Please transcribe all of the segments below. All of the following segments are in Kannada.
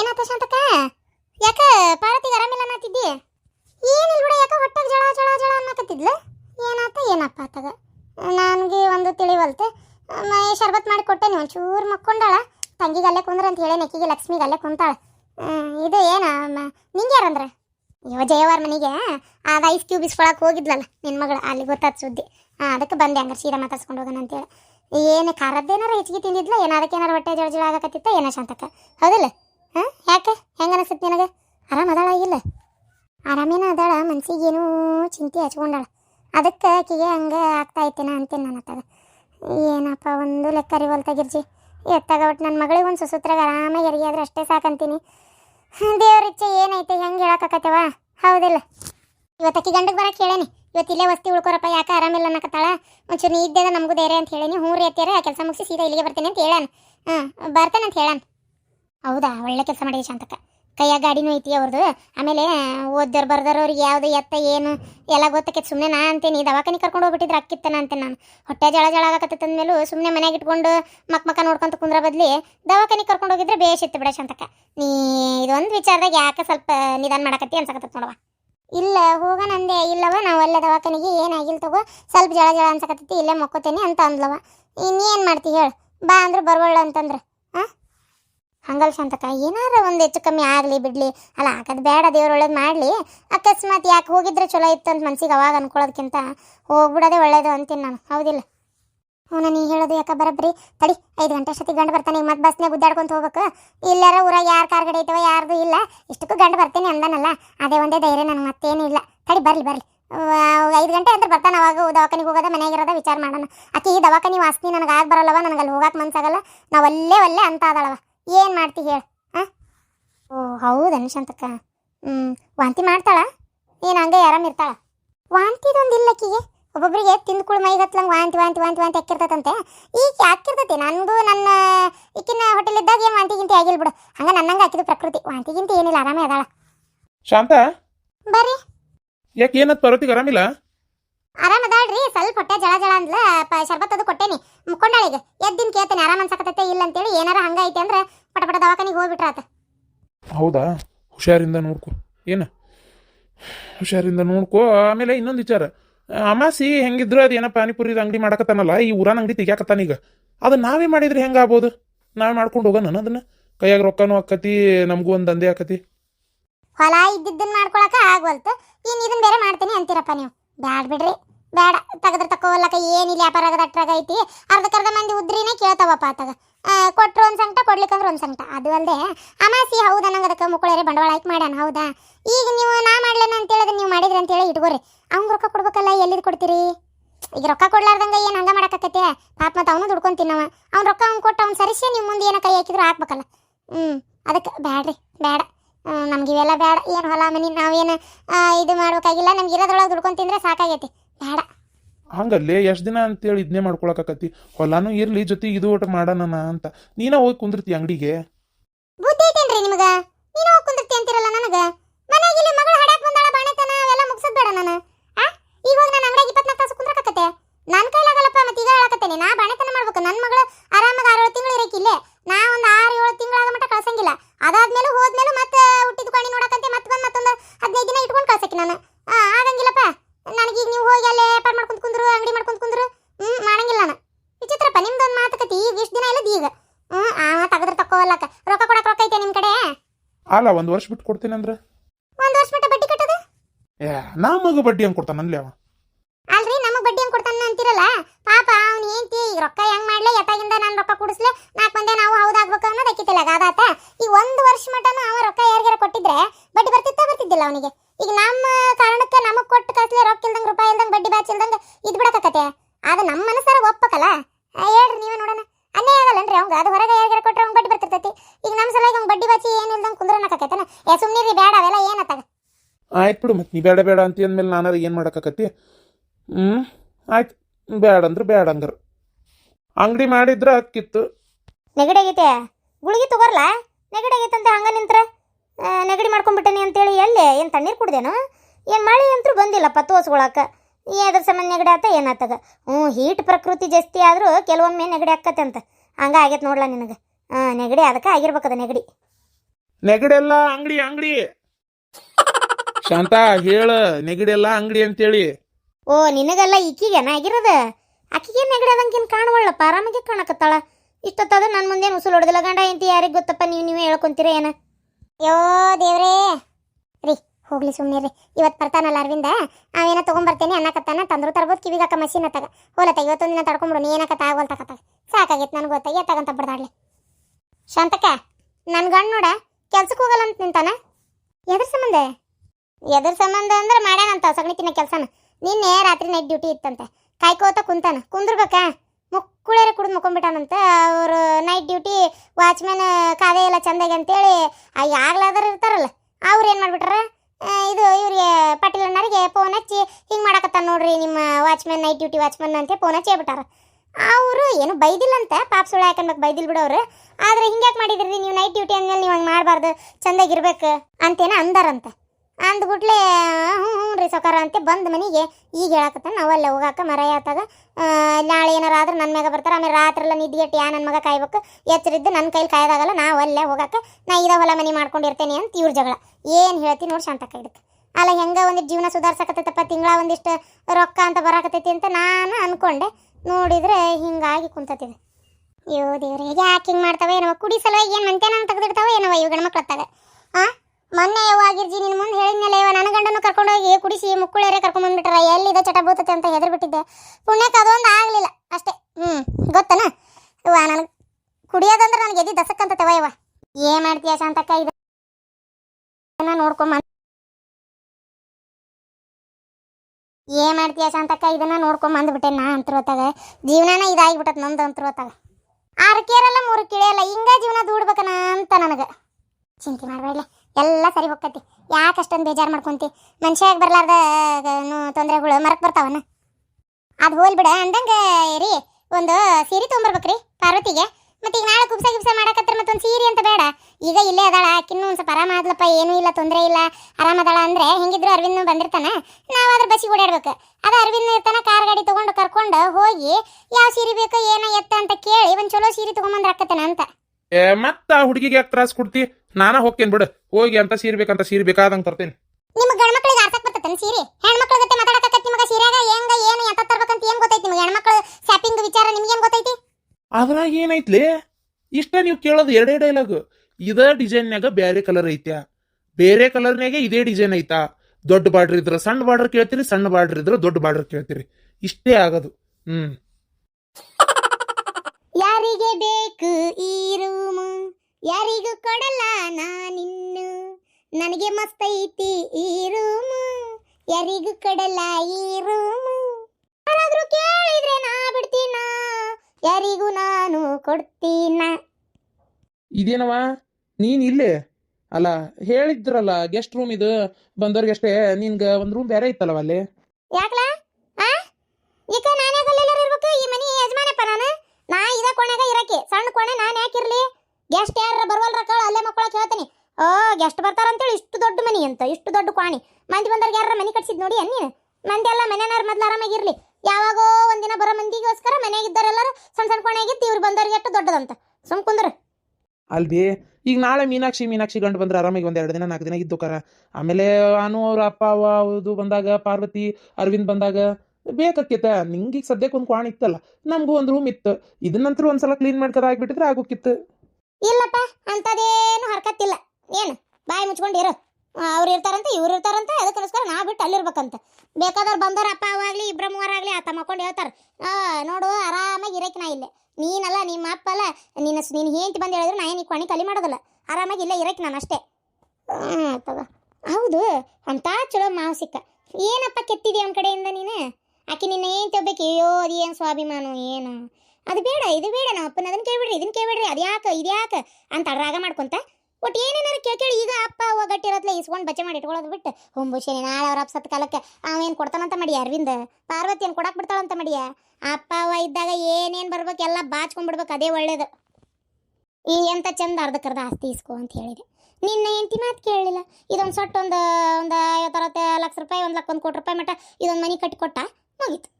ಏನಾತ ಶಾಂತಕ್ಕ? ಯಾಕ ಪಾರ್ವತಿಗೆ ಆರಾಮಿಲ್ಲ ಅನ್ನತ್ತಿದ್ದಿ ಏನಿಲ್ಲ ಬಿಡ ಯಾಕ ಹೊಟ್ಟೆ ಜಳ ಜಳ ಜಳ ಅನ್ನಕತ್ತಿದ್ಲ? ಏನಾತ, ಏನಪ್ಪ ಆತಗ? ನನಗೆ ಒಂದು ತಿಳಿವಲ್ತೆ. ಶರ್ಬತ್ ಮಾಡಿ ಕೊಟ್ಟೇನಿ, ಒಂಚೂರು ಮಕ್ಕೊಂಡಾಳ. ತಂಗಿಗೆ ಅಲ್ಲೇ ಕುಂದ್ರ ಅಂತ ಹೇಳಿ ನೆಕ್ಕಿಗೆ ಲಕ್ಷ್ಮಿಗೆ ಅಲ್ಲೇ ಕುಂತಾಳ. ಇದು ಏನ ನಿಂಗೆ ಯಾರಂದ್ರ ಇವ ಜಯವಾರ ಮನೆಗೆ ಅದು ಐಸ್ ಕ್ಯೂಬ್ ಇಸ್ಕೊಳಕ್ಕೆ ಹೋಗಿದ್ಲಲ್ಲ ನಿನ್ನ ಮಗಳು, ಅಲ್ಲಿ ಗೊತ್ತಾದ ಸುದ್ದಿ. ಹಾಂ ಅದಕ್ಕೆ ಬಂದೆ, ಹಂಗಾರೆ ಸೀದಾ ಮಾತಾಡ್ಸ್ಕೊಂಡು ಹೋಗೋಣ ಅಂತೇಳಿ. ಏನು ಖಾರದ್ದೇನಾರ ಹೆಚ್ಚಿಗೆ ತಿಂದಿದ್ಲ, ಏನು ಅದಕ್ಕೆ ಹೊಟ್ಟೆ ಜಳ ಜಳ ಆಗಕತ್ತಿತ್ತ, ಏನೋ ಶಾಂತಕ್ಕ? ಹೌದಿಲ್ಲ? ಯಾಕೆ? ಹೆಂಗೆ ಅನಿಸುತ್ತೆ ನಿನಗೆ? ಆರಾಮ ಅದಾಳ ಇಲ್ಲ? ಆರಾಮೇನ ಅದಾಳ, ಮನ್ಸಿಗೇನೂ ಚಿಂತೆ ಹಚ್ಕೊಂಡಾಳ. ಅದಕ್ಕೆ ಆಕಿಗೆ ಹಂಗೆ ಆಗ್ತಾ ಐತೇನ ಅಂತೇನೆ ನಾನು ಅತ್ತಾಗ. ಏನಪ್ಪ, ಒಂದು ಲೆಕ್ಕ ಅರಿವಲ್ತ ಗಿರ್ಜಿ. ಎತ್ತಾಗ ಒಟ್ಟು ನನ್ನ ಮಗಳಿಗೆ ಒಂದು ಸುಸೂತ್ರಾಗ ಆರಾಮಾಗಿ ಎರಿಯಾದ್ರೆ ಅಷ್ಟೇ ಸಾಕಂತೀನಿ. ದೇವ್ರ ಇಚ್ಛೆ ಏನೈತೆ, ಹೆಂಗೆ ಹೇಳಕ್ಕಾಕತ್ತವ? ಹೌದಿಲ್ಲ. ಇವತ್ತಕ್ಕಿ ಗಂಡಗೆ ಬರಕ್ಕೆ ಹೇಳೇನಿ. ಇವತ್ತು ಇಲ್ಲೇ ವಸ್ತಿ ಉಳ್ಕೊರಪ್ಪ, ಯಾಕೆ ಆರಾಮಿಲ್ಲ ಅನ್ನಕತ್ತಾಳ? ಒಂಚೂರು ನೀ ಇದ್ದೇದ ನಮಗೂ ಧೈರ್ಯ ಅಂತ ಹೇಳೇನಿ. ಹ್ಞೂ ರೀ ಆ ಕೆಲಸ ಮುಗಿಸಿ ಸೀದಾ ಇಲ್ಲಿಗೆ ಬರ್ತೀನಿ ಅಂತ ಹೇಳಾನ. ಹಾಂ ಬರ್ತೇನೆ ಅಂತ ಹೇಳಾನ. ಹೌದಾ? ಒಳ್ಳೆ ಕೆಲಸ ಮಾಡಿದೆ ಶಾಂತಕ್ಕ. ಕೈಯಾಗ ಗಾಡಿನೂ ಐತಿ ಅವ್ರದ್ದು ಆಮೇಲೆ ಓದ್ದೋರು ಬರ್ದೋರವ್ರಿಗೆ ಯಾವುದು ಎತ್ತ ಏನು ಎಲ್ಲ ಗೊತ್ತಕ್ಕೆ ಸುಮ್ಮನೆ ನಾ ಅಂತೀನಿ. ದವಾಖಾನೆ ಕರ್ಕೊಂಡು ಹೋಗ್ಬಿಟ್ಟಿದ್ರೆ ಅಕ್ಕಿತ್ತನ ಅಂತ ನಾನು. ಹೊಟ್ಟೆ ಜಳ ಜಳ ಆಗಕತ್ತಂದ್ಮೇಲೂ ಸುಮ್ಮನೆ ಮನೆಗೆ ಇಟ್ಕೊಂಡು ಮಕ್ ಮಕ್ಕ ನೋಡ್ಕೊಂತ ಕುಂದ್ರ ಬದ್ಲಿ ದವಾಖಾನೆ ಕರ್ಕೊಂಡು ಹೋಗಿದ್ರೆ ಬೇಷ್ ಇತ್ತು ಬಿಡ ಶಾಂತಕ್ಕ. ನೀ ಇದೊಂದು ವಿಚಾರದಾಗ ಯಾಕೆ ಸ್ವಲ್ಪ ನಿಧಾನ ಮಾಡಕತ್ತಿ ಅನ್ಸಕತ್ತ ನೋಡವ ಇಲ್ಲ, ಹೋಗ ನಂದೆ. ಇಲ್ಲವ ನಾವು ಅಲ್ಲೇ ದವಾಖಾನಿಗೆ ಏನಾಗಿಲ್ಲ ತಗೋ. ಸ್ವಲ್ಪ ಜಳ ಜಳ ಅನ್ಸಕತ್ತೈತಿ. ಇಲ್ಲೇ ಮಕ್ಕೋತೇನೆ ಅಂತ ಅಂದ್ಲವ ಇನ್ನೇನು ಮಾಡ್ತಿ ಹೇಳು. ಬಾ ಅಂದ್ರೆ ಬರ್ವಳ್ಳ ಅಂತಂದ್ರೆ. ಹಂಗಲ್ ಶಾಂತಕ ಏನಾರ ಒಂದು ಹೆಚ್ಚು ಕಮ್ಮಿ ಆಗಲಿ ಬಿಡ್ಲಿ. ಅಲ್ಲ ಹಾಕದ್ ಬೇಡ, ದೇವ್ರ ಒಳ್ಳೇದು ಮಾಡಲಿ. ಅಕಸ್ಮಾತ್ ಯಾಕೆ ಹೋಗಿದ್ರೆ ಚಲೋ ಇತ್ತು ಅಂತ ಮನ್ಸಿಗೆ ಅವಾಗ ಅನ್ಕೊಳ್ಳೋದಕ್ಕಿಂತ ಹೋಗ್ಬಿಡೋದೇ ಒಳ್ಳೇದು ಅಂತೀನಿ ನಾನು. ಹೌದಿಲ್ಲ? ಹ್ಞೂ ನೀ ಹೇಳೋದು ಯಾಕೆ ಬರಬ್ರಿ? ತಡಿ, ಐದು ಗಂಟೆ ಅಷ್ಟೊತ್ತಿಗೆ ಗಂಡು ಬರ್ತಾನೆ. ಈಗ ಮತ್ತೆ ಬಸ್ನೇ ಗುದ್ದಾಡ್ಕೊಂತ ಹೋಗ್ಬೇಕು. ಇಲ್ಲಾರ ಊರಾಗ ಯಾರು ಕಾರ್ ಗಡಿ ಐತವ ಯಾರ್ದು ಇಲ್ಲ. ಇಷ್ಟಕ್ಕೂ ಗಂಡು ಬರ್ತೀನಿ ಅಂದನಲ್ಲ. ಅದೇ ಒಂದೇ ಧೈರ್ಯ ನನಗೆ ಮತ್ತೇನು ಇಲ್ಲ. ತಡಿ, ಬರಲಿ ಬರಲಿ. ಐದು ಗಂಟೆ ಅಂದ್ರೆ ಬರ್ತಾನೆ ಅವಾಗ ದವಾಖಾನಿಗೆ ಹೋಗೋದ ಮನೆಯಾಗಿರೋದ ವಿಚಾರ ಮಾಡೋಣ. ಆಕೆ ಈ ದವಾಖಾನಿ ವಾಸನೆ ನನಗೆ ಆಗ ಬರಲ್ಲವ, ನನಗೆ ಅಲ್ಲಿ ಹೋಗಕ್ಕೆ ಮನ್ಸಾಗಲ್ಲ ನಾವು ಅಲ್ಲೇ ಒಲ್ಲೇ ಅಂತ ಅದಳವ ಏನು ಮಾಡ್ತಿ ಹೇಳು ಹಾಂ? ಓ ಹೌದು ಶಾಂತಕ್ಕ ಹ್ಞೂ ವಾಂತಿ ಮಾಡ್ತಾಳ? ಏನು ಹಂಗೆ ಆರಾಮಿರ್ತಾಳ ವಾಂತಿದೊಂದು ಇಲ್ಲ ಆಕಿಗೆ. ಒಬ್ಬೊಬ್ಬರಿಗೆ ತಿಂದು ಕುಳು ಮೈಗೆ ಹತ್ಲಂಗೆ ವಾಂತಿ ವಾಂತಿ ವಾಂತಿ ವಾಂತಿ ಹಾಕಿರ್ತೈತಂತೆ. ಈಗ ಹಾಕಿರ್ತೈತಿ ನನಗೂ ನನ್ನ ಈಕಿನ ಹೋಟೆಲಿದ್ದಾಗ ಏನು ವಾಂತಿ ಗಿಂತಿ ಆಗಿಲ್ಲ ಬಿಡು. ಹಂಗೆ ನನ್ನಂಗೆ ಹಾಕಿದ್ದು ಪ್ರಕೃತಿ. ವಾಂತಿ ಗಿಂತಿ ಏನಿಲ್ಲ ಆರಾಮೇ ಅದಾಳ. ಶಾಂತ? ಬರ್ರಿ. ಯಾಕೆ ಏನತ್ ಪರ್ವತಿಗೆ ಆರಾಮಿಲ್ಲ? ಆರಾಮ ಅದಾಳ್ರಿ ಸ್ವಲ್ಪ ಹೊಟ್ಟೆ ಜಳ ಜಳ ಅಂದ್ಲ ಪ ಶರ್ಬತ್ ಅದು ಕೊಟ್ಟೇನಿ. ಮುಕ್ಕೊಂಡಾಳಿಗೆ. ಎದ್ದಿನ ಕೇಳ್ತೇನೆ ಆರಾಮ ಅನ್ಸಕತ್ತೈತೆ ಇಲ್ಲ ಅಂತೇಳಿ ಏನಾರ ಹಂಗ ಐತೆ ಅಂದ್ರೆ ಪಟ ಪಟ ದವಾಖಾನಿಗೆ ಹೋಗ್ಬಿಟ್ರಾತ. ಹೌದಾ? ಹುಷಾರಿಂದ ನೋಡ್ಕೊ. ಏನು? ಹುಷಾರಿಂದ ನೋಡ್ಕೊ ಆಮೇಲೆ ಇನ್ನೊಂದು ವಿಚಾರ. ಅಮಾಸಿ ಹೆಂಗಿದ್ರು ಅದು ಏನೋ ಪಾನಿಪುರಿ ಅಂಗಡಿ ಮಾಡಕತ್ತಾನಲ್ಲ ಈ ಊರಾನ ಅಂಗಡಿ ತೆಗಿಯಾಕತ್ತಾನ ಈಗ. ಅದು ನಾವೇ ಮಾಡಿದ್ರೆ ಹೆಂಗೆ ಆಗ್ಬೋದು ನಾವೇ ಮಾಡ್ಕೊಂಡು ಹೋಗೋಣ ಅದನ್ನ? ಕೈಯಾಗ ರೊಕ್ಕನೂ ಆಕತಿ ನಮಗೂ ಒಂದು ದಂಧೆ ಆಕತಿ ಹೊಲ ಇದ್ದಿದ್ದನ್ನ ಮಾಡ್ಕೊಳಕ ಆಗ್ವಲ್ತು. ಇನ್ ಇದನ್ನ ಬೇರೆ ಮಾಡ್ತೀನಿ ಅಂತೀರಪ್ಪ ನೀವು. ಬ್ಯಾಡ ಬಿಡ್ರಿ. ಬ್ಯಾಡ. ತೆಗೆದ್ರೆ ತಕೋವಲ್ಲಕ ಏನಿಲ್ಲ ವ್ಯಾಪಾರ ಆಗದ ಅಟ್ರಾಗ ಐತಿ. ಅರ್ಧಕ್ಕರ್ಧ ಮಂದಿ ಉದ್ರಿನೇ ಕೇಳ್ತಾವಪ್ಪ ಆತಾಗ. ಆ, ಒಂದು ಸಂಕಟ ಕೊಡ್ಲಿಕ್ಕಂದ್ರೆ ಒಂದು ಸಂಕಟ. ಅದು ಅಲ್ಲದೆ ಅಮಾಸಿ ಹೌದಾ? ನಂಗೆ ಅದಕ್ಕೆ ಮುಕ್ಕಳೇರಿ ಬಂಡವಾಳ ಆಯ್ಕೆ ಮಾಡ್ಯಾನ ಹೌದಾ? ಈಗ ನೀವು ನಾ ಮಾಡ್ಲೇನ ಅಂತ ಹೇಳಿದ್ರೆ ನೀವು ಮಾಡಿದ್ರಿ ಅಂತೇಳಿ ಇಟ್ಕೋರಿ ಅವ್ನು ರೊಕ್ಕ ಕೊಡ್ಬೇಕಲ್ಲ ಎಲ್ಲಿದ್ ಕೊಡ್ತೀರಿ? ಈಗ ರೊಕ್ಕ ಕೊಡ್ಲಾರ್ದಂಗೆ ಏನು ಹಂಗೆ ಮಾಡಕತ್ತೈತೆ ಪಾಪ ಮತ್ತು ಅವನು ದುಡ್ಕೊಂಡ್ ಅವ್ನು ಅವ್ನ ರೊಕ್ಕ ಅವ್ನು ಕೊಟ್ಟು ಅವ್ನು ಸರಿಸಿ ನೀವು ಮುಂದೆ ಏನೋ ಕೈ ಹಾಕಿದ್ರು ಹಾಕ್ಬೇಕಲ್ಲ. ಹ್ಞೂ ಅದಕ್ಕೆ ಬ್ಯಾಡ್ರಿ ಬೇಡ ನಮ್ಗೆ ಇವೆಲ್ಲ ಬೇಡ ಏನು ಹೊಲ ಮನೆ ನಾವೇನು ಇದು ಮಾಡ್ಬೇಕಾಗಿಲ್ಲ. ನಮ್ಗೆ ಇರೋದ್ರೊಳಗೆ ದುಡ್ಕೊಂತಿಂದ್ರೆ ಸಾಕಾಗೈತಿ. ಬೇಡ ಹಂಗಲ್ಲೇ ಎಷ್ಟು ದಿನ ಅಂತೇಳಿ ಇದನ್ನೇ ಮಾಡ್ಕೊಳಕತ್ತಿ ಹೊಲಾನು ಇರ್ಲಿ ಜೊತೆಗೆ ಇದು ಒಟ್ಟು ಮಾಡೋಣ ಅಂತ. ನೀನ ಹೋಗಿ ಕುಂದಿರ್ತಿ ಅಂಗಡಿಗೆ? ಬುದ್ಧಿ ಐತೇನ್ರಿ ನಿಮಗ? ನೀನು ಕುಂದಿರ್ತಿ ಅಂತಿರಲ್ಲ ನನಗ? ಮನೆಗೆ ಇಲ್ಲಿ ಮಗಳು ಹಡ್ಯಾಕ್ ಬಂದಾಳ ಬಾಣೆತನ, ಅವೆಲ್ಲ ಮುಗ್ಸದ್ ಬೇಡ ನಾನು ಆ ಈಗ ಹೋಗಿ ನಾನು ಅಂಗಡಿಗೆ ಇಪ್ಪತ್ನಾಲ್ಕು ತಾಸು ಕುಂದ್ರಕತ್ತೆ ನನ್ನ ಕೈಲಾಗಲ್ಲಪ್ಪ ಮತ್ತೆ ಈಗ ಹೇಳಕತ್ತೇನೆ ನಾ ಬಾಣೆತನ ಮಾಡ್ಬೇಕು ನನ್ನ ಮಗಳು ಆರಾಮಾಗಿ ಆರು ಏಳು ತಿಂಗಳು ಇರಕ್ಕೆ ಇಲ್ಲೇ ನಾ ಒಂದು ಆರು ಏಳು ತಿಂಗಳಾಗ ಮಟ್ಟ ಕಳ್ಸಂಗಿಲ್ಲ ಅದಾದ್ಮೇಲೆ ಹೋದ್ಮೇಲೆ ಮತ್ತೆ ಹುಟ್ಟಿದ ಕೊಂಡಿ ನೋಡಕಂತೆ ಮತ್ತೆ ಬಂದು ಮತ್ತೊಂದು ಹದಿನೈದು ದಿನ ಇಟ್ಕೊಂಡು ಕಳ್ಸಕ್ಕೆ ನಾನು ಆ, ಆಗಂಗಿಲ್ಲಪ್ಪ ನನಗೀಗ ನೀವು ಹೋಗಿ ಅಲ್ಲೇ ವ್ಯಾಪಾರ ಮಾಡ್ಕೊಂತ ಕುಂದ್ರು ಅಂಗಡಿ ಮಾಡ್ಕೊಂತ ಕುಂದ್ರು ಹ್ಞೂ ಮಾಡಂಗಿಲ್ಲ ನಾನು ವಿಚಿತ್ರಪ್ಪ ನಿಮ್ದೊಂದು ಮಾತುಕತೆ ಈಗ ಇಷ್ಟು ದಿನ ಇಲ್ಲದ ಈಗ ಹ್ಞೂ ಆ ತೆಗೆದ್ರೆ ತಕೋವಲ್ಲಕ್ಕ ರೊಕ್ಕ ಕೊಡಕ್ಕೆ ರೊಕ್ಕ ಐತೆ ನಿಮ್ಮ ಕಡೆ ಅಲ್ಲ ಒಂದು ವರ್ಷ ಬಿಟ್ಟು ಕೊಡ್ತೀನಿ ಅಂದ್ರೆ? ಒಂದು ವರ್ಷ ಬಡ್ಡಿ ಕಟ್ಟೋದು? ಏ ನಾ ಮಗ ಬಡ್ಡಿ ಹಂಗೆ ಕೊಡ್ತಾನಲ್ಲೇ ಅವ. ಅಲ್ರಿ ನಮಗೆ ಬಡ್ಡಿ ಹೆಂಗ್ ಕೊಡ್ತಾನ ಅಂತಿರಲ್ಲ? ಪಾಪ ಅವ್ನು ಏಂತಿ ಈಗ ರೊಕ್ಕ ಹೆಂಗ್ ಮಾಡ್ಲಿ ಎತ್ತಾಗಿಂದ ನಾನು ರೊಕ್ಕ ಕೊಡಿಸ್ಲೆ ನಾಲ್ಕು ಮಂದಿ ನಾವು ಹೌದಾಗ್ಬೇಕು ಅನ್ನೋದು ಅಕ್ಕಿತಿಲ್ಲ ಗಾದಾತ. ಈಗ ಒಂದು ವರ್ಷ ಮಟನು ಅವ ರೊಕ್ಕ ಯಾರಿಗಾರ ಕೊಟ್ಟಿದ್ರೆ ಬಡ್ಡಿ ಬರ್ತಿತ್ತ ಬರ್ತಿದ್ದಿಲ್ಲ ಅವನಿಗೆ? ಈಗ ನಮ್ಮ ಕಾರಣಕ್ಕೆ ನಮಗ್ ಕೊಟ್ಟು ಕಳ್ಸ್ಲೆ ರೊಕ್ಕ ಇಲ್ದಂಗ ರೂಪಾಯಿ ಇಲ್ದಂಗ ಬಡ್ಡಿ ಬ್ಯಾಚ್ ಇಲ್ದಂಗ ಇದ್ ಬಿಡಕತ್ತೆ ಅದು ನಮ್ಮ ಮನಸ್ಸಾರ ಒಪ್ಪಕಲ್ಲ ಹೇಳ್ರಿ ನೀವೇ ನೋಡೋಣ ಅನ್ನೇ ಆಗಲ್ಲನ್ರಿ ಅವಂಗ ಅದು ಹೊರಗೆ ಯಾರಿಗಾರ ಕೊಟ್ರೆ ಅವ್ನು ಬಡ್ಡಿ ಬರ್ತಿರ್ತೈತಿ ಈಗ ನಮ್ಮ ಸಲುವಾಗಿ ಅವ್ನು ಬಡ್ಡಿ ಬಾಚಿ ಏನು ಇಲ್ದಂಗ ಕುಂದ್ರನಕತ್ತೇನ ಏ ಸುಮ್ನಿರಿ ಬೇಡ ಅವೆಲ್ಲ ಏನತ್ತಾಗ ಆಯ್ತು ಬಿಡು ಮತ್ತೆ ನೀ ಬೇಡ ಬೇಡ ಅಂತ ಅಂದ್ಮೇಲೆ ನಾನಾರ ಏನು ಮಾಡೋಕ್ಕಾಕತಿ ಹ್ಞೂ ಆಯ್ತು ಬೇಡ ಅಂದ್ರೆ ಬೇಡ ಅಂದ್ರೆ ಅಂಗಡಿ ಮಾಡಿದ್ರೆ ಅಕ್ಕಿತ್ತು. ನೆಗಡಿ ಆಗೈತೆ? ಗುಳಿಗೆ ತಗೋರ್ಲ? ನೆಗಡಿ ಆಗೈತೆ ಅಂತ ಹಂಗೆ ನಿಂತ್ರ? ನೆಗಡಿ ಅಂತ ಅಂತೇಳಿ ಎಲ್ಲಿ? ಏನು ತಣ್ಣೀರು ಕುಡ್ದೇನು? ಏನು ಮಳೆ ಅಂತೂ ಬಂದಿಲ್ಲ ಬಂದಿಲ್ಲಪ್ಪ ತೋರ್ಸ್ಕೊಳಕ ಅದ್ರ ಸಂಬಂಧ ನೆಗಡಿ ಆತ ಏನಾತಗ ಹ್ಞೂ ಹೀಟ್ ಪ್ರಕೃತಿ ಜಾಸ್ತಿ ಆದರೂ ಕೆಲವೊಮ್ಮೆ ನೆಗಡಿ ಆಕ್ಕತ್ತೆ ಅಂತ ಹಂಗ ಆಗೈತೆ ನೋಡ್ಲ ನಿನಗೆ. ಹಾಂ ನೆಗಡಿ ಅದಕ್ಕೆ ಆಗಿರ್ಬೇಕದ ನೆಗಡಿ. ನೆಗಡೆಲ್ಲ ಅಂಗಡಿ ಅಂಗಡಿ. ಶಾಂತ, ಹೇಳ, ನೆಗಡೆಲ್ಲ ಅಂಗಡಿ ಅಂತೇಳಿ. ಓ, ನಿನಗೆಲ್ಲ ಈಕಿಗೆನ ಆಗಿರೋದ? ಆಕಿಗೆ ನೆಗಡಿ ಅದಂಗೇನು ಕಾಣವಳ್ಳಪ್ಪ ಆರಾಮಾಗಿ ಕಾಣಕತ್ತಾಳ. ಇಷ್ಟೊತ್ತದ ನನ್ನ ಮುಂದೆ ಉಸುಲು ಹೊಡೆದಿಲ್ಲ. ಗಂಡ ಎಂತ ಯಾರಿಗೆ ಗೊತ್ತಪ್ಪ? ನೀವು, ನೀವೇ ಹೇಳ್ಕೊಂತೀರ ಏನ? ಯೋ, ದೇವ್ರೇ. ರೀ, ಹೋಗ್ಲಿ ಸುಮ್ಮನೆ ರೀ ಇವತ್ತು ಬರ್ತಾನಲ್ಲ ಅರವಿಂದ. ಅವೇನ ತೊಗೊಂಬರ್ತೇನೆ ಅನ್ನಕತ್ತಾನ. ತಂದ್ರು ತರ್ಬೋದು ಕಿವಿಗಾಕ ಮಷೀನ್ ಅತ್ತಾಗ. ಹೋಲತ್ತ, ಇವತ್ತೊಂದು ದಿನ ತಡ್ಕೊಂಬಿಡು. ನೀ ಏನಕತ್ತ ಆಗೋಲ್ತಕತ್ತ ಸಾಕಾಗೈತೆ ನನಗೆ ಗೊತ್ತಾಗಿ ಎತ್ತಾಗಂತ ಬಿಡ್ದಾಡ್ಲಿ. ಶಾಂತಕ್ಕ ನನ್ನ ಗಂಡು ನೋಡ. ಕೆಲ್ಸಕ್ಕೆ ಹೋಗಲ್ಲ ಅಂತ ನಿಂತಾನ? ಎದ್ರ ಸಂಬಂಧ? ಎದ್ರ ಸಂಬಂಧ ಅಂದ್ರೆ ಮಾಡ್ಯಾನಂತ ಸಗಣಿ ತಿನ್ನೋ ಕೆಲಸನ. ನಿನ್ನೆ ರಾತ್ರಿ ನೈಟ್ ಡ್ಯೂಟಿ ಇತ್ತಂತೆ. ಕಾಯ್ಕೋತ ಕುಂತಾನ. ಕುಂದ್ರಬೇಕಾ? ಮುಕ್ಕುಳೇರ ಕುಡಿದು ಮುಕ್ಕೊಂಬಿಟ್ಟಾನಂತ ಅವರು ನೈಟ್ ಡ್ಯೂಟಿ ವಾಚ್ಮ್ಯಾನ್ ಕಾದೆ ಎಲ್ಲ ಚಂದಾಗಿ ಅಂತೇಳಿ, ಆ ಯಾರ್ಲಾದ್ರೂ ಇರ್ತಾರಲ್ಲ, ಅವ್ರು ಏನು ಮಾಡ್ಬಿಟ್ರ ಇದು ಇವ್ರಿಗೆ ಪಾಟೀಲ್ ಫೋನ್ ಹಚ್ಚಿ, ಹಿಂಗೆ ಮಾಡಕತ್ತಾನ ನೋಡ್ರಿ ನಿಮ್ಮ ವಾಚ್ಮ್ಯಾನ್ ನೈಟ್ ಡ್ಯೂಟಿ ವಾಚ್ಮ್ಯಾನ್ ಅಂತ ಫೋನ್ ಹಚ್ಚಿ ಹೇಳ್ಬಿಟ್ಟಾರ. ಅವರು ಏನು ಬೈದಿಲ್ಲಂತ, ಪಾಪ ಸುಳ್ಳು ಯಾಕನ್ಬೇಕು ಬೈದಿಲ್ ಬಿಡೋರು ಆದ್ರೆ ಹಿಂಗ್ಯಾಕೆ ಮಾಡಿದ್ರಿ ನೀವು ನೈಟ್ ಡ್ಯೂಟಿ ಅಂದ್ಮೇಲೆ ನೀವು ಹಂಗೆ ಮಾಡಬಾರ್ದು ಚಂದಾಗಿರ್ಬೇಕು ಅಂತೇನ ಅಂದಾರಂತೆ. ಅಂದ್ಬಿಟ್ಲೆ ಹ್ಞೂ ಹ್ಞೂ ರೀ ಸೌಕಾರ ಅಂತ, ಬಂದ ಮನೆಗೆ ಈಗ ಹೇಳಕತ್ತಾನ ನಾವಲ್ಲೇ ಹೋಗಾಕ ಮರ ಯಾತಾಗ. ನಾಳೆ ಏನಾರ ಆದ್ರೆ ನನ್ನ ಮ್ಯಾಗ ಬರ್ತಾರೆ, ಆಮೇಲೆ ರಾತ್ರಿ ಎಲ್ಲ ನಿದ್ಗೆಟ್ಟು ಯಾ ನನ್ನ ಮಗ ಕಾಯ್ಬೇಕು, ಎಚ್ಚರಿದ್ದು ನನ್ನ ಕೈಲಿ ಕಾಯ್ದಾಗಲ್ಲ, ನಾವು ಅಲ್ಲೇ ಹೋಗಾಕ ನಾ ಇದ ಹೊಲ ಮನೆ ಮಾಡ್ಕೊಂಡಿರ್ತೇನೆ ಅಂತ ಇವ್ರ ಜಗಳ. ಏನು ಹೇಳ್ತೀನಿ ನೋಡಿ ಶಾಂತ ಇದಕ್ಕೆ ಅಲ್ಲ ಹೆಂಗೆ ಒಂದು ಜೀವನ ಸುಧಾರ್ಸಕತ್ತೈತಪ್ಪ, ತಿಂಗಳ ಒಂದಿಷ್ಟು ರೊಕ್ಕ ಅಂತ ಬರಾಕತ್ತೈತಿ ಅಂತ ನಾನು ಅನ್ಕೊಂಡೆ. ನೋಡಿದ್ರೆ ಹಿಂಗಾಗಿ ಕುಂತತಿದೆ ಅಯ್ಯೋ ದೇವ್ರೆ ಯಾಕೆ ಹಿಂಗೆ ಮಾಡ್ತಾವೆ ಏನವ ಕುಡಿ ಸಲುವಾಗಿ ಏನು ಮಂತ್ಯಾನ ತೆಗೆದಿಡ್ತಾವ ಏನವ ಇವು ಗಂಡ್ಮಕ್ಳು ಹತ್ತಾಗ. ಹಾಂ ಮೊನ್ನೆ ಯಾವ ಆಗಿರ್ಜಿ ನಿನ್ನ ಮುಂದೆ ಹೇಳಿದ್ನಲ್ಲ ಇವ ನನ್ನ ಗಂಡನ್ನು ಕರ್ಕೊಂಡೋಗಿ ಕುಡಿಸಿ ಮುಕ್ಕುಳೇರೆ ಕರ್ಕೊಂಡ್ ಬಂದ್ಬಿಟ್ರ, ಎಲ್ಲಿದೆ ಚಟ ಬೂತತೆ ಅಂತ ಹೆದರ್ಬಿಟ್ಟಿದ್ದೆ ಪುಣ್ಯಕ್ಕೆ ಅದೊಂದು ಆಗಲಿಲ್ಲ, ಅಷ್ಟೇ. ಹ್ಞೂ ಗೊತ್ತನ? ಇವ ನನಗೆ ಕುಡಿಯೋದಂದ್ರೆ ನನಗೆ ಎದಿ ದಸಕ್ಕಂತವ ಇವ ಏನ್ ಮಾಡ್ತೀಯ ಶಾಂತಕ್ಕ, ಇದನ್ನ ನೋಡ್ಕೊಂಬ ಏನ್ ಮಾಡ್ತೀಯ ಶಾಂತಕ್ಕ? ಇದನ್ನ ನೋಡ್ಕೊಂಡ್ ಬಂದ್ಬಿಟ್ಟೆ ನಾ ಅಂತಿರೋತಾಗ ಜೀವನಾನ ಇದಾಗಿಬಿಟ್ಟತ್ ನಂದು ಅಂತಿರೋತಾಗ ಆರು ಕೇರಲ್ಲ ಮೂರು ಕಿಳಿಯಲ್ಲ ಹಿಂಗ ಜೀವನ ದೂಡ್ಬೇಕನ ಅಂತ ನನಗೆ. ಚಿಂತೆ ಮಾಡಬೇಡ ಎಲ್ಲ ಸರಿ ಹೋಗ್ತೈತಿ ಯಾಕೆ ಅಷ್ಟೊಂದು ಬೇಜಾರು ಮಾಡ್ಕೊಂತಿ? ಮನುಷ್ಯಾಗ ಬರ್ಲಾರ್ದ ತೊಂದರೆಗಳು ಮರಕ್ ಬರ್ತಾವನ? ಅದು ಹೋಲ್ಬಿಡ ಅಂದಂಗ ರೀ ಒಂದು ಸೀರೆ ತೊಗೊಂಬರ್ಬೇಕ್ರಿ ಪಾರ್ವತಿಗೆ. ಮತ್ತೆ ಈಗ ನಾಳೆ ಕುಬ್ಸ ಗಿಬ್ಸ ಮಾಡಕತ್ರ ಮತ್ತೊಂದು ಸೀರೆ ಅಂತ ಬೇಡ. ಈಗ ಇಲ್ಲೇ ಅದಾಳ ಆಕಿನ್ನೂ ಒಂದು ಸ್ವಲ್ಪ ಆರಾಮ ಆದ್ಲಪ್ಪ ಏನೂ ಇಲ್ಲ ತೊಂದರೆ ಇಲ್ಲ. ಆರಾಮದಾಳ ಅಂದ್ರೆ ಹೆಂಗಿದ್ರು ಅರವಿಂದ್ ಬಂದಿರ್ತಾನ. ನಾವು ಅದ್ರ ಬಸ್ಸಿಗೆ ಓಡಾಡ್ಬೇಕು. ಅದು ಅರವಿಂದ್ ಇರ್ತಾನ ಕಾರ್ ಗಾಡಿ ತಗೊಂಡು ಕರ್ಕೊಂಡು ಹೋಗಿ ಯಾವ ಸೀರೆ ಬೇಕು ಏನ ಎತ್ತ ಅಂತ ಕೇಳಿ ಒಂದು ಚಲೋ ಸೀರೆ ತಗೊಂಬಂದ್ರೆ ಹಾಕತ್ತೇನೆ ಅಂತ. ಏ ಮತ್ತ ಹುಡುಗಿಗೆ ಯಾಕೆ ತ್ರಾಸ ಕೊಡ್ತಿ? ನಾನ ಹೋಗ್ತೇನೆ ಬಿಡು. ಹೋಗಿ ಅಂತ ಸೀರೆ ಬೇಕಂತ ಸೀರೆ ಬೇಕಾದಂಗೆ ತರ್ತೇನೆ. ನಿಮ್ಮ ಗಂಡ ಮಕ್ಕಳಿಗೆ ಆರ್ಸಕ್ ಬರ್ತೈತೆ ಸೀರೆ? ಹೆಣ್ಮಕ್ಳ ಜೊತೆ ಮಾತಾಡಕತ್ತ ನಿಮಗೆ ಸೀರೆಗ ಹೆಂಗ ಏನು ಎಂತ ತರ್ಬೇಕಂತ ಏನು ಗೊತ್ತೈತಿ ನಿಮಗೆ? ಹೆಣ್ಮಕ್ಳು ಶಾಪಿಂಗ್ ವಿಚಾರ ನಿಮ್ಗೆ ಏನು ಗೊತ್ತೈತಿ? ಅದ್ರಾಗ ಏನೈತ್ಲಿ? ಇಷ್ಟ ನೀವು ಕೇಳೋದು ಎರಡೇ ಡೈಲಾಗ್ ಇದ ಡಿಸೈನ್ಯಾಗ ಬೇರೆ ಕಲರ್ ಐತೆ ಬೇರೆ ಕಲರ್ನಾಗೆ ಇದೇ ಡಿಸೈನ್ ಐತಾ? ದೊಡ್ಡ ಬಾರ್ಡರ್ ಇದ್ರ ಸಣ್ಣ ಬಾರ್ಡರ್ ಕೇಳ್ತೀರಿ ಸಣ್ಣ ಬಾರ್ಡರ್ ಇದ್ರ ದೊಡ್ಡ ಬಾರ್ಡರ್ ಕೇಳ್ತೀರಿ ಇಷ್ಟೇ ಆಗೋದು. ಹ್ಮ್. ಯಾರಿಗೆ ಬೇಕು ಈ ರೂಮ್ ಯಾರಿಗೂ ಕೊಡಲ್ಲ ನಾನಿನ್ನು ನನಗೆ ಮಸ್ತ್ ಐತಿ ಈ ರೂಮ್ ಯಾರಿಗೂ ಕೊಡಲ್ಲ ಈ ರೂಮ್ ಯಾರಾದ್ರೂ ಕೇಳಿದ್ರೆ ನಾ ಬಿಡ್ತೀನ. ಯಾರಿಗೂ ನಾನು ಕೊಡ್ತೀನ? ಇದೇನವ ನೀನ್ ಇಲ್ಲೇ? ಅಲ್ಲ ಹೇಳಿದ್ರಲ್ಲ ಗೆಸ್ಟ್ ರೂಮ್ ಇದು ಬಂದವ್ರಿಗಷ್ಟೇ ನಿನ್ಗ ಒಂದ್ ರೂಮ್ ಬೇರೆ ಇತ್ತಲ್ಲವ ಅಲ್ಲಿ? ಯಾಕಲ? ಆ? ಈಗ ನಾನೇ ಅಲ್ಲೆಲ್ಲರೂ ಇರ್ಬೇಕು? ಈ ಮನೆ ಯಜಮಾನಪ್ಪ ನಾನು. ನಾ ಇದ ಕೋಣೆಗ ಇರಕ್ಕೆ. ಸಣ್ಣ ಕೋಣೆ ನಾನು ಯಾಕಿರ್ಲಿ ಗೆಸ್ಟ್ ಯಾರ ಬರ್ವಲ್ರ ಕಳ ಅಲ್ಲೇ ಮಕ್ಕಳಕ್ಕೆ ಹೇಳ್ತೀನಿ. ಓ ಗೆಸ್ಟ್ ಬರ್ತಾರ ಅಂತೇಳಿ ಇಷ್ಟು ದೊಡ್ಡ ಮನಿ ಅಂತ ಇಷ್ಟು ದೊಡ್ಡ ಕೋಣೆ. ಮಂದಿ ಬಂದವ್ರಿಗೆ ಯಾರ ಮನಿ ಕಟ್ಸಿದ್ ನೋಡಿ ಅನ್ನಿ ಮಂದಿ ಎಲ್ಲ ಮನೆನಾರ ಮೊದ್ಲು ಆರಾಮಾಗಿರ್ಲಿ ಯಾವಾಗೋ ಒಂದಿನ ಬರೋ ಮಂದಿಗೋಸ್ಕರ ಮನೆಗಿದ್ದಾರೆಲ್ಲರೂ ಸಣ್ಣ ಸಣ್ಣ ಕೋಣೆಗಿದ್ದು ಇವ್ರು ಬಂದವ್ರಿಗೆ ಎಷ್ಟು ದೊಡ್ಡದಂತ. ಸುಮ್ ಕುಂದ್ರ. ಅಲ್ದಿ ಈಗ ನಾಳೆ ಮೀನಾಕ್ಷಿ ಮೀನಾಕ್ಷಿ ಗಂಡು ಬಂದ್ರೆ ಆರಾಮಾಗಿ ಒಂದ್ ಎರಡು ದಿನ ನಾಲ್ಕು ದಿನ ಇದ್ದು ಕರ. ಆಮೇಲೆ ಅನು ಅವ್ರ ಅಪ್ಪ ಅವ್ವ ಅದು ಬಂದಾಗ ಪಾರ್ವತಿ ಅರವಿಂದ್ ಬಂದಾಗ ಬೇಕಕ್ಕಿತ್ತ. ನಿಂಗೆ ಈಗ ಸದ್ಯಕ್ಕೆ ಒಂದು ಕ್ವಾಣ ಇತ್ತಲ್ಲ ನಮಗೂ ಒಂದು ರೂಮ್ ಇತ್ತು. ಇದನ್ನಂತರೂ ಒಂದ್ಸಲ ಕ್ಲೀನ್ ಮಾಡ್ಕದ ಆಗ್ಬಿಟ್ಟಿದ್ರೆ ಆಗೋಕಿತ್ತು ಇಲ್ಲಪ್ಪ ಅಂತದೇನು ಹರ್ಕತ್ತಿಲ್ಲ. ಏನು ಬಾಯಿ ಮುಚ್ಕೊಂಡಿರು ಅವ್ರು ಇರ್ತಾರಂತ, ಇವ್ರು ಇರ್ತಾರಂತ, ಅದಕ್ಕೋಸ್ಕರ ನಾ ಬಿಟ್ಟು ಅಲ್ಲಿರ್ಬೇಕಂತ. ಬೇಕಾದವ್ರು ಬಂದವ್ರ ಅಪ್ಪ ಅವಾಗಲಿ ಇಬ್ರ ಮೂವರಾಗಲಿ ಆತ ಮಕ್ಕೊಂಡು ಹೇಳ್ತಾರೆ ನೋಡು, ಆರಾಮಾಗಿ ಇರಕ್ಕೆ ನಾ ಇಲ್ಲೇ. ನೀನಲ್ಲ, ನಿಮ್ಮ ಅಪ್ಪ ಅಲ್ಲ, ನಿನ್ನ ನೀನು ಹೇಂತಿ ಬಂದು ಹೇಳಿದ್ರೆ ನಾ ಏನು ಕೊಣಿ ಕಲಿ ಮಾಡೋದಲ್ಲ. ಆರಾಮಾಗಿ ಇಲ್ಲೇ ಇರಕ್ಕೆ ನಾನು ಅಷ್ಟೇ. ತಗೋ ಹೌದು, ಅಂತ ಚಲೋ ಮಾವು ಏನಪ್ಪ ಕೆತ್ತಿದಿ ಅವನ ಕಡೆಯಿಂದ ನೀನು? ಆಕೆ ನಿನ್ನ ಏನು ತಗೋಬೇಕು ಅಯ್ಯೋ, ಅದು ಏನು ಸ್ವಾಭಿಮಾನ, ಏನು? ಅದು ಬೇಡ, ಇದು ಬೇಡ ನಮ್ಮ ಅಪ್ಪನ ಅದನ್ನ ಕೇಳ್ಬಿಡ್ರಿ ಇದನ್ನ ಕೇಳ್ಬಿಡ್ರಿ ಅದು ಯಾಕೆ ಇದು ಯಾಕೆ ಅಂತ ರಾಗ ಮಾಡ್ಕೊಂತ ಒಟ್ಟು ಏನೇನಾರ ಕೇಳ್ ಈಗ ಅಪ್ಪ ಒಗಟ್ಟಿರತ್ಲೆ ಇಸ್ಕೊಂಡು ಬಚ್ಚೆ ಮಾಡಿ ಇಟ್ಕೊಳ್ಳೋದು ಬಿಟ್ಟು ಹುಂಬುಶೇನಿ ನಾಳೆ ಅವ್ರ ಕಾಲಕ್ಕೆ ಅವ ಅವೇನು ಕೊಡ್ತಾನಂತ ಮಾಡಿ ಅರವಿಂದ? ಪಾರ್ವತಿ ಏನು ಕೊಡಕ್ಕೆ ಬಿಡ್ತಾಳಂತ ಮಾಡಿಯ? ಅಪ್ಪ ಅವ್ವ ಇದ್ದಾಗ ಏನೇನು ಬರ್ಬೇಕು ಎಲ್ಲ ಬಾಚ್ಕೊಂಡ್ಬಿಡ್ಬೇಕು, ಅದೇ ಒಳ್ಳೇದು. ಈ ಎಂತ ಚಂದ ಅರ್ಧಕ್ಕರ್ಧ ಆಸ್ತಿ ಇಸ್ಕೋ ಅಂತ ಹೇಳಿದೆ. ನಿನ್ನ ಹೆಂಡತಿ ಮಾತು ಕೇಳಲಿಲ್ಲ. ಇದೊಂದು ಸೊಟ್ಟು ಒಂದು ಒಂದು ಐವತ್ತರತ್ತೆ ಲಕ್ಷ ರೂಪಾಯಿ, ಒಂದು ಲಕ್ಷ, ಒಂದು ಕೋಟಿ ರೂಪಾಯಿ ಮಟ್ಟ ಇದೊಂದು ಮನೆ ಕಟ್ಟಿಕೊಟ್ಟ ಮುಗೀತು.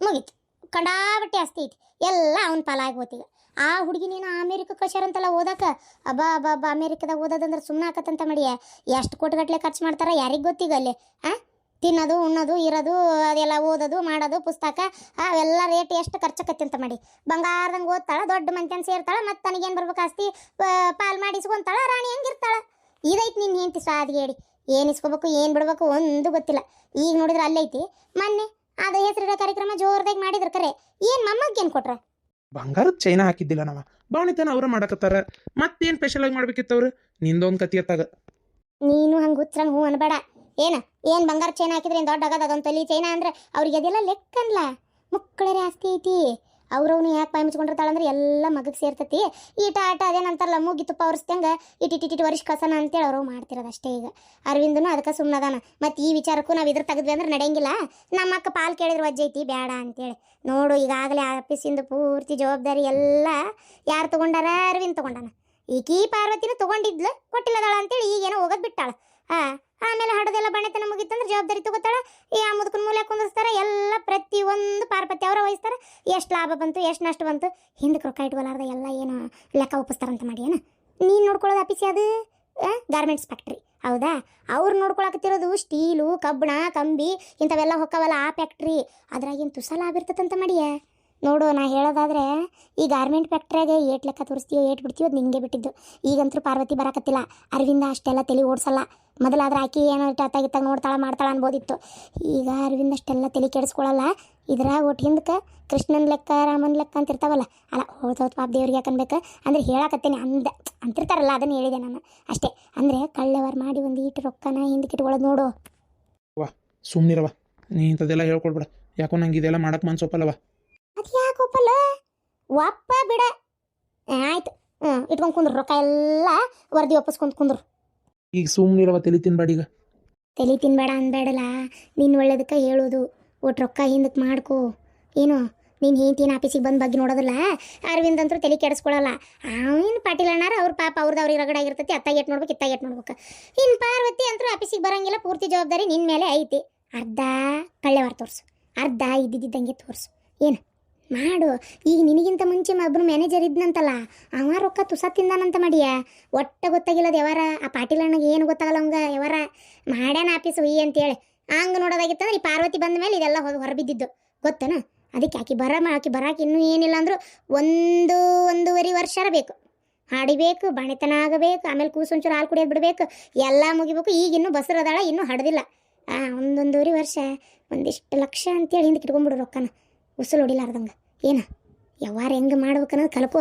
ಮುಗೀತು. ಕಂಡಾಬಟ್ಟೆ ಆಸ್ತಿ ಐತಿ. ಎಲ್ಲ ಅವನ ಪಾಲಾಗಿ ಹೋತೀಗ ಆ ಹುಡುಗಿ ನೀನು ಅಮೇರಿಕ ಕಳ್ಸ್ಯಾರಂತಲ್ಲ ಓದಾಕ? ಅಬ್ಬಾ ಅಬ್ಬಾ ಅಮೇರಿಕದಾಗ ಓದೋದಂದ್ರೆ ಸುಮ್ಮನೆ ಆಕತ್ತಂತ ಮಾಡಿಯ? ಎಷ್ಟು ಕೋಟಿಗಟ್ಟಲೆ ಖರ್ಚು ಮಾಡ್ತಾರ ಯಾರಿಗೆ ಗೊತ್ತೀಗ ಅಲ್ಲಿ? ಆ? ತಿನ್ನೋದು, ಉಣ್ಣೋದು, ಇರೋದು, ಅದೆಲ್ಲ ಓದೋದು, ಮಾಡೋದು, ಪುಸ್ತಕ ಅವೆಲ್ಲ ರೇಟ್ ಎಷ್ಟು ಖರ್ಚಾಕತ್ತಿ ಅಂತ ಮಾಡಿ. ಬಂಗಾರದಂಗೆ ಓದ್ತಾಳೆ, ದೊಡ್ಡ ಮಂತ್ಯನ್ ಸೇರ್ತಾಳೆ, ಮತ್ತೆ ತನಗೇನು ಬರ್ಬೇಕು ಆಸ್ತಿ? ಪಾಲು ಪಾಲ್ ಮಾಡಿ ಇಸ್ಕೊಂತಾಳ ರಾಣಿ ಹೆಂಗಿರ್ತಾಳೆ ಇದೈತಿ ನಿನ್ನ ಹೆಂಡತಿ ಸಾದಿಗೆ ಹೇಳಿ. ಏನು ಇಸ್ಕೋಬೇಕು, ಏನು ಬಿಡ್ಬೇಕು ಒಂದು ಗೊತ್ತಿಲ್ಲ. ಈಗ ನೋಡಿದ್ರೆ ಅಲ್ಲೈತಿ. ಮೊನ್ನೆ ಅದು ಹೆಸರಿಡೋ ಕಾರ್ಯಕ್ರಮ ಜೋರದಾಗಿ ಮಾಡಿದ್ರು ಕರೆ. ಏನು ಮಮ್ಮಗೇನು ಕೊಟ್ರ? ಬಂಗಾರದ ಚೈನಾ ಹಾಕಿದ್ದಿಲ್ಲ ನಾವ. ಬಾಣಿತನ ಅವ್ರ ಮಾಡಕತ್ತಾರ. ಮತ್ತೇನ್ ಸ್ಪೆಷಲ್ ಆಗಿ ಮಾಡ್ಬೇಕಿತ್ತು ಅವ್ರು? ನಿಂದೊಂದ್ ಕತಿ ಅತ್ತಾಗ. ನೀನು ಹಂಗೆ ಉತ್ತರ ಹೂ ಅನ್ಬೇಡ. ಏನ? ಏನು ಬಂಗಾರ ಚೈನ್ ಹಾಕಿದ್ರೆ ದೊಡ್ಡ ಆಗದ ಅದೊಂದು ತಲಿ ಚೈನಾ ಅಂದ್ರೆ ಅವ್ರಿಗೆ ಅದೆಲ್ಲ ಲೆಕ್ಕನ್ಲ? ಮುಕ್ಕಳರೆ ಆಸ್ತಿ ಐತಿ. ಅವ್ರವ್ನು ಯಾಕೆ ಬಾಯಿ ಮುಚ್ಕೊಂಡಿರ್ತಾಳೆ ಅಂದ್ರೆ ಎಲ್ಲ ಮಗಕ್ಕೆ ಸೇರ್ತತಿ. ಈಟ ಆಟ ಅದೇನಂತಾರಲ್ಲ ಮೂಗಿ ತುಪ್ಪ ಅವ್ರಿಸ್ದಂಗೆ ಇಟ್ಟಿ ಇಟ್ ಇಟ್ ವರ್ಷ ಕಸನ ಅಂತೇಳಿ ಅವರು ಮಾಡ್ತಿರೋದು ಅಷ್ಟೇ ಈಗ. ಅರವಿಂದನು ಅದಕ್ಕೆ ಸುಮ್ಮನದಾನ ಮತ್ತು ಈ ವಿಚಾರಕ್ಕೂ ನಾವು ಇದ್ರ ತೆಗೆದ್ವಿ ಅಂದ್ರೆ ನಡೆಯಂಗಿಲ್ಲ. ನಮ್ಮ ಅಕ್ಕ ಪಾಲ್ ಕೇಳಿದ್ರು ಐತಿ ಬೇಡ ಅಂತೇಳಿ. ನೋಡು, ಈಗಾಗಲೇ ಆಫೀಸಿಂದ ಪೂರ್ತಿ ಜವಾಬ್ದಾರಿ ಎಲ್ಲ ಯಾರು ತಗೊಂಡಾರ? ಅರವಿಂದ್ ತೊಗೊಂಡಾನ. ಈಕಿ ಪಾರ್ವತಿನ ತಗೊಂಡಿದ್ಲು, ಕೊಟ್ಟಿಲ್ಲದಾಳ ಅಂತೇಳಿ ಈಗೇನೋ ಹೋಗೋದು ಬಿಟ್ಟಾಳ. ಹಾ, ಆಮೇಲೆ ಹಡದೆಲ್ಲ ಬಣ್ಣತನ ಮುಗಿತಂದ್ರೆ ಜವಾಬ್ದಾರಿ ತಗೋತಾಳ ಈ ಆ ಮುದುಕನ ಮೂಲೆ ಕುಂದಿರ್ಸ್ತಾರ ಎಲ್ಲ ಪ್ರತಿಯೊಂದು ಪಾರ್ಪತಿ ಅವರ ವಹಿಸ್ತಾರ ಎಷ್ಟು ಲಾಭ ಬಂತು, ಎಷ್ಟು ನಷ್ಟ ಬಂತು ಹಿಂದಕ್ಕೆ ರೊಕ್ಕ ಇಟ್ಕೊಲಾರ್ದ ಎಲ್ಲ ಏನು ಲೆಕ್ಕ ಒಪ್ಪಿಸ್ತಾರಂತ ಮಾಡಿ ಏನ? ನೀನು ನೋಡ್ಕೊಳ್ಳೋದು ಆಫೀಸ್ ಅದು ಗಾರ್ಮೆಂಟ್ಸ್ ಫ್ಯಾಕ್ಟ್ರಿ. ಹೌದಾ? ಅವ್ರು ನೋಡ್ಕೊಳಕತ್ತಿರೋದು ಸ್ಟೀಲು, ಕಬ್ಬಣ, ಕಂಬಿ, ಇಂಥವೆಲ್ಲ ಹೊಕ್ಕವಲ್ಲ ಆ ಫ್ಯಾಕ್ಟ್ರಿ. ಅದ್ರಾಗಿನ ತುಸ ಲಾಭ ಇರ್ತದಂತ ಮಾಡಿಯ? ನೋಡು, ನಾ ಹೇಳೋದಾದ್ರೆ ಈ ಗಾರ್ಮೆಂಟ್ ಫ್ಯಾಕ್ಟ್ರಿಯಾಗೆ ಏಟ್ ಲೆಕ್ಕ ತೋರಿಸ್ತೀಯೋ ಏಟ್ ಬಿಡ್ತೀಯೋ ಅದು ನಿಂಗೆ ಬಿಟ್ಟಿದ್ದು. ಈಗಂತೂ ಪಾರ್ವತಿ ಬರಕತ್ತಿಲ್ಲ. ಅರವಿಂದ ಅಷ್ಟೆಲ್ಲ ತಲೆ ಓಡಿಸಲ್ಲ. ಮೊದಲಾದ್ರೆ ಆಕಿ ಏನೋ ಅತ್ತಾಗಿತ್ತಾಗ ನೋಡ್ತಾಳ, ಮಾಡ್ತಾಳ ಅನ್ಬೋದಿತ್ತು. ಈಗ ಅರವಿಂದ ಅಷ್ಟೆಲ್ಲ ತಲೆ ಕೆಡಿಸ್ಕೊಳ್ಳಲ್ಲ ಇದ್ರಾಗ ಒಟ್ಟು ಹಿಂದಕ್ಕೆ ಕೃಷ್ಣನ ಲೆಕ್ಕ, ರಾಮನ ಲೆಕ್ಕ ಅಂತ ಇರ್ತಾವಲ್ಲ, ಅಲ್ಲ ಹೋದ್ ಪಾಪ ದೇವ್ರಿಗೆ ಯಾಕನ್ಬೇಕು ಅಂದ್ರೆ ಹೇಳಕತ್ತೇನೆ, ಅಂದ ಅಂತಿರ್ತಾರಲ್ಲ, ಅದನ್ನ ಹೇಳಿದೆ ನಾನು. ಅಷ್ಟೇ. ಅಂದರೆ ಕಳ್ಳವರ್ ಮಾಡಿ ಒಂದು ಇಟ್ಟು ರೊಕ್ಕನ ಹಿಂದಕ್ಕೆ ಇಟ್ಕೊಳ್ಳೋದು ನೋಡು. ಸುಮ್ಮನಿರವ ನೀ ಇಂಥದ್ದೆಲ್ಲ ಹೇಳ್ಕೊಡ್ಬೇಡ. ಯಾಕೋ ನಂಗೆ ಇದೆಲ್ಲ ಮಾಡಕ್ ಮನ್ಸೊಪ್ಪಲ್ಲವ ಯಾಕೆ ಒಪ್ಪ ಬಿಡ. ಆಯ್ತು. ಹ್ಞೂ ಇಟ್ಕೊಂಡು ಕುಂದ್ರು ರೊಕ್ಕ ಎಲ್ಲ ವರದಿ ಕುಂತ್ ಕುಂದ್ರು. ಈಗ ಸುಮ್ನಿರವ ತಲೆ ತಿನ್ಬೇಡ ಈಗ. ತಲೆ ತಿನ್ಬೇಡ ಅನ್ಬೇಡಲ್ಲ ನೀನು ಒಳ್ಳೇದಕ್ಕೆ ಹೇಳೋದು. ಒಟ್ಟು ರೊಕ್ಕ ಹಿಂದಕ್ಕೆ ಮಾಡ್ಕೋ. ಏನು ನೀನು ಹೆಂಡ್ತಿನ ಆಫೀಸಿಗೆ ಬಂದು ಬಗ್ಗೆ ನೋಡೋದಲ್ಲ ಅರವಿಂದ್ ಅಂತೂ ತಲೆ ಕೆಡಿಸ್ಕೊಳಲ್ಲ. ಅವನು ಪಾಟೀಲ್ ಅಣ್ಣಾರ ಅವ್ರ ಪಾಪ ಅವ್ರದ್ದು ಅವ್ರಿಗೆ ರಗಡ ಆಗಿರ್ತೈತಿ ಅತ್ತಾಗ ಎಟ್ ನೋಡ್ಬೇಕು ಇತ್ತಾಗ ಎಟ್ ನೋಡ್ಬೇಕು. ಇನ್ನು ಪಾರ್ವತಿ ಅಂತೂ ಆಫೀಸಿಗೆ ಬರಂಗಿಲ್ಲ ಪೂರ್ತಿ ಜವಾಬ್ದಾರಿ ನಿನ್ನ ಮೇಲೆ ಐತಿ. ಅರ್ಧ ಕಳ್ಳೆವಾರ ತೋರಿಸು. ಅರ್ಧ ಇದ್ದಿದ್ದಂಗೆ ತೋರಿಸು. ಏನು? ಮಾಡು, ಈಗ ನಿನಗಿಂತ ಮುಂಚೆ ಒಬ್ಬರು ಮ್ಯಾನೇಜರ್ ಇದ್ನಂತಲ್ಲ, ಅವ ರೊಕ್ಕ ತುಸ ತಿಂದಾನಂತ ಮಾಡಿಯ? ಒಟ್ಟ ಗೊತ್ತಾಗಿಲ್ಲದ ಯಾವಾರ ಆ ಪಾಟೀಲ್ ಅಣ್ಣಗೆ ಏನು ಗೊತ್ತಾಗಲ್ಲ ಅವಂಗ ಯಾವಾರ ಮಾಡ್ಯಾನ ಆಫೀಸ್ ಹುಯಿ ಅಂತೇಳಿ. ಹಂಗ ನೋಡೋದಾಗಿತ್ತಂದ್ರೆ ಈ ಪಾರ್ವತಿ ಬಂದ ಮೇಲೆ ಇದೆಲ್ಲ ಹೊರ ಹೊರಬಿದ್ದಿದ್ದು. ಗೊತ್ತನ? ಅದಕ್ಕೆ ಆಕಿ ಬರ ಆಕಿ ಬರಾಕಿ ಇನ್ನೂ ಏನಿಲ್ಲ ಅಂದರೂ ಒಂದು, ಒಂದೂವರೆ ವರ್ಷರ ಬೇಕು ಹಾಡಿಬೇಕು, ಬಣಿತನ ಆಗಬೇಕು, ಆಮೇಲೆ ಕೂಸೊಂಚೂರು ಹಾಲು ಕುಡಿಯೋದು ಬಿಡಬೇಕು. ಎಲ್ಲ ಮುಗಿಬೇಕು. ಈಗ ಇನ್ನೂ ಬಸರದಾಳ ಇನ್ನೂ ಹಡ್ದಿಲ್ಲ. ಆ, ಒಂದೊಂದೂವರೆ ವರ್ಷ, ಒಂದಿಷ್ಟು ಲಕ್ಷ ಅಂತೇಳಿ ಹಿಂದಕ್ಕೆ ಇಟ್ಕೊಂಡ್ಬಿಡು ರೊಕ್ಕನ. ಉಸುಲು ಹೊಡಿಲಾರ್ದಂಗೆ. ಏನು? ಯಾವಾರ ಹೆಂಗೆ ಮಾಡ್ಬೇಕನ್ನೋದು ಕಲ್ಕೋ